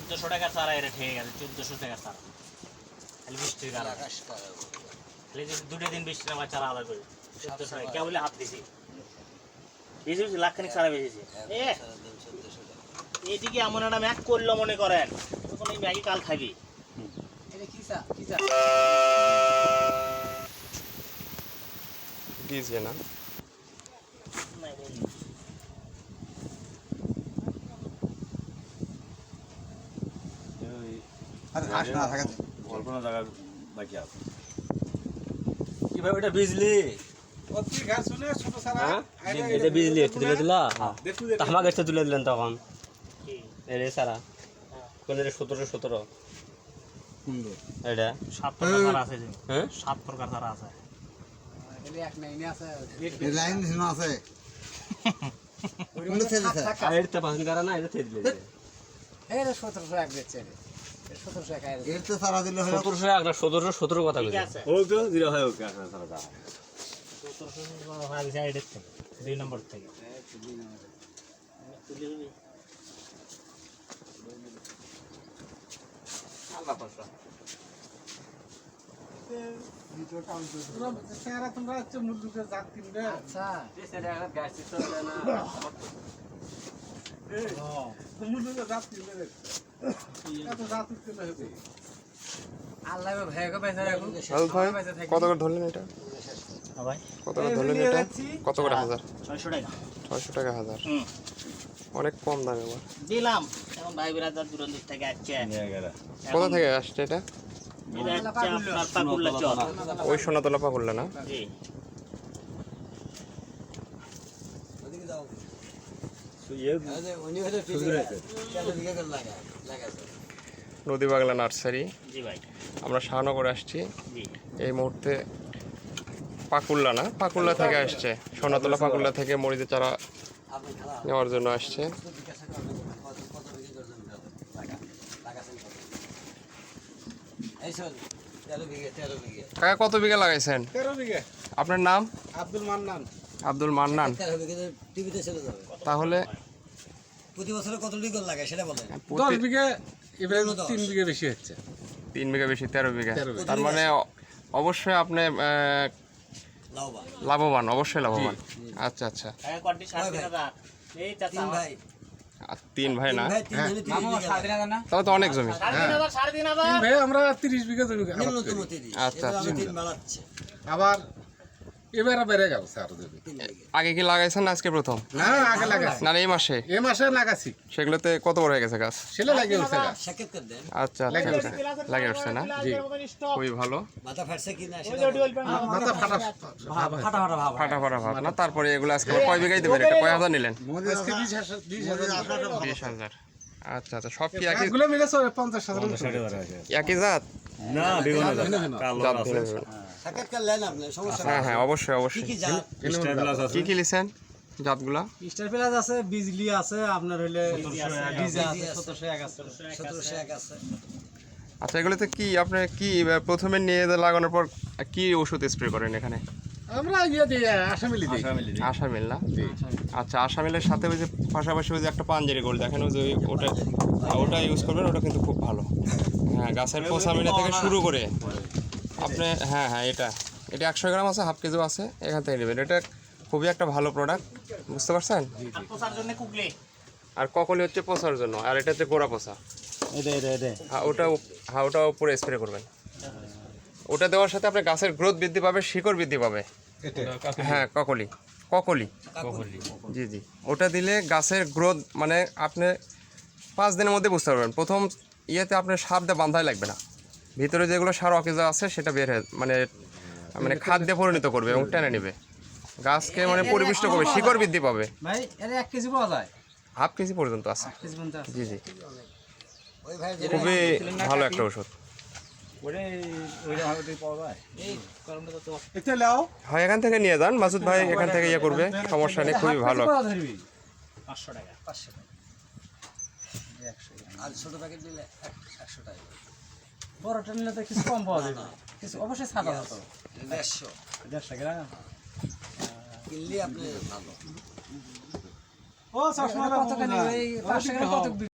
চোদ্দশো টাকা চারা এর ঠিক আছে চোদ্দশো টাকা চারা। খালি বৃষ্টির কারণে খালি যদি দুটো দিন বৃষ্টি নামার চারা আলাদা করি। চোদ্দশো টাকা। কেবল হাত দিছি। বেশি বেশি লাখ খানিক চারা বেশি 1400 টাকা। এদিকে এমন একটা ম্যাক করল মনে করেন তখন এই ম্যাগি কাল খাবি। দিয়েছে না? কল্পনা জায়গা বাকি আছে। কীভাবে এটা বিজলি? হ্যাঁ? এটা বিজলি একটু তুলে দিলা তামাক একটু তুলে দিলেন তখন? সারা। কোন সতেরো সতেরো। এটা? সাত প্রকার আছে হ্যাঁ? সাত প্রকার চারা আছে। লাইন এটা পাঁচ না? এটা দিলে। এর সারা দিলে হলো সতেরোশো সতেরো কথা গেছে এডের থেকে দুই নম্বর থেকে। তুলে দিবি? আল্লাহ ভরসা। রাহুল ভাই কত করে ধরলেন এটা? হ্যাঁ কত করে ধরলেন এটা? কত করে হাজার? ছয়শো টাকা। ছয়শো টাকা হাজার। অনেক কম দামে আবার দিলাম। এখন ভাই বিরাদার থেকে আসছে। কোথা থেকে আসছে এটা? ওই সোনাতলা পাকুল্লা না? জি। নদী বাংলা নার্সারি। আমরা শাহনগরে আসছি। এই মুহূর্তে পাকুল্লা না? পাকুল্লা থেকে আসছে। সোনাতলা পাকুল্লা থেকে মরিচের চারা নেওয়ার জন্য আসছে। কত বিঘা। কাকা কত লাগাইছেন? আপনার নাম? আব্দুল মান্নান। আব্দুল মান্নান। তেরো বিঘাতে টিভিতে চলে যাবে। তাহলে প্রতি বছরে কত বিঘা লাগে সেটা বলেন। দশ বিঘে এবার। তিন বিঘে বেশি হচ্ছে। তিন বিঘা বেশি তেরো বিঘা। তার মানে অবশ্যই আপনি লাভবান। লাভবান অবশ্যই লাভবান। আচ্ছা আচ্ছা। তিন ভাই? না। তাহলে তো অনেক জমি। ভাই আমরা তিরিশ বিঘে জমি আচ্ছা, আচ্ছা। আবার এবারে বেড়ে গেল স্যার যদি আগে কি লাগাইছেন আজকে প্রথম? না আগে লাগাইছি। না এই মাসে? এই মাসে লাগাইছি সেগুলোতে কত বড় হয়ে গেছে গাছ? লাগিয়ে উঠছে আচ্ছা, আচ্ছা, আচ্ছা। উঠছে। না? জি। খুবই ভালো। মাথা ফাটছে কি না মাথা ফাটা ফাটা ফাটা ভাব। ফাটা ফাটা ভাব। না তারপরে এগুলো আজকে কয় বিঘাই দেবেন? একটা কয় হাজার নিলেন? আজকে 20000 20000 আচ্ছা আচ্ছা সব কি একই গাছগুলো মিলে চলে পঞ্চাশ হাজার মতো। একই জাত? না বিভিন্ন জাত। ভিন্ন হ্যাঁ হ্যাঁ অবশ্যই অবশ্যই। কি কি কি লিছেন জাতগুলা? স্টার প্লাস আছে বিজলি আছে আপনার হইলে ডিজে আছে। ডিজে আছে। সতেরোশো এক আছে। সতেরোশো এক আছে। আচ্ছা এগুলোতে কি আপনি কি প্রথমে নিয়ে লাগানোর পর কি ওষুধ স্প্রে করেন এখানে? আমরা ইয়ে দিই আসামিলি দিই আশামিল না? আচ্ছা আশামিলের সাথে ওই যে পাশাপাশি ওই যে একটা পাঞ্জেরি গোল দেখেন ওই যে ওটা ওটা ইউজ করবেন ওটা কিন্তু খুব ভালো। হ্যাঁ গাছের পোসামিনা থেকে শুরু করে। আপনি হ্যাঁ হ্যাঁ এটা। এটা একশো গ্রাম আছে হাফ কেজিও আছে এখান থেকে নেবেন। এটা খুবই একটা ভালো প্রোডাক্ট বুঝতে পারছেন? আর কুকলে। আর ককলি হচ্ছে পোষার জন্য আর এটা হচ্ছে গোড়া এটা হ্যাঁ ওটা হ্যাঁ ওটা উপরে স্প্রে করবেন। ওটা দেওয়ার সাথে আপনার গাছের গ্রোথ বৃদ্ধি পাবে শিকড় বৃদ্ধি পাবে। হ্যাঁ ককলি। ককলি। জি জি। ওটা দিলে গাছের গ্রোথ মানে আপনি পাঁচ দিনের মধ্যে বুঝতে পারবেন। প্রথম ইয়েতে আপনার সার দিয়ে বান্ধাই লাগবে না। ভিতরে যেগুলো সার অকেজা আছে সেটা বের হয়ে মানে মানে খাদ্যে পরিণত করবে এবং টেনে নেবে। গাছকে মানে পরিপুষ্ট করবে শিকড় বৃদ্ধি পাবে। ভাই এটা এক কেজি পাওয়া যায়? হাফ কেজি পর্যন্ত আছে। জি জি। খুবই ভালো একটা ওষুধ হয় এখান থেকে নিয়ে যান। মাসুদ ভাই এখান থেকে ইয়ে করবে। সমস্যা নেই খুবই ভালো। পাঁচশো টাকা পাঁচশো টাকা আর ছোট প্যাকেট দিলে একশো টাকা। বড়টা নিলে তো কিছু কম পাওয়া যাবে। কিছু অবশ্যই ছাড়া হতো। দেড়শো। দেড়শো গ্রাম? কিনলে আপনি ভালো। ও চশমা কত খানি পাঁচশো গ্রাম কত?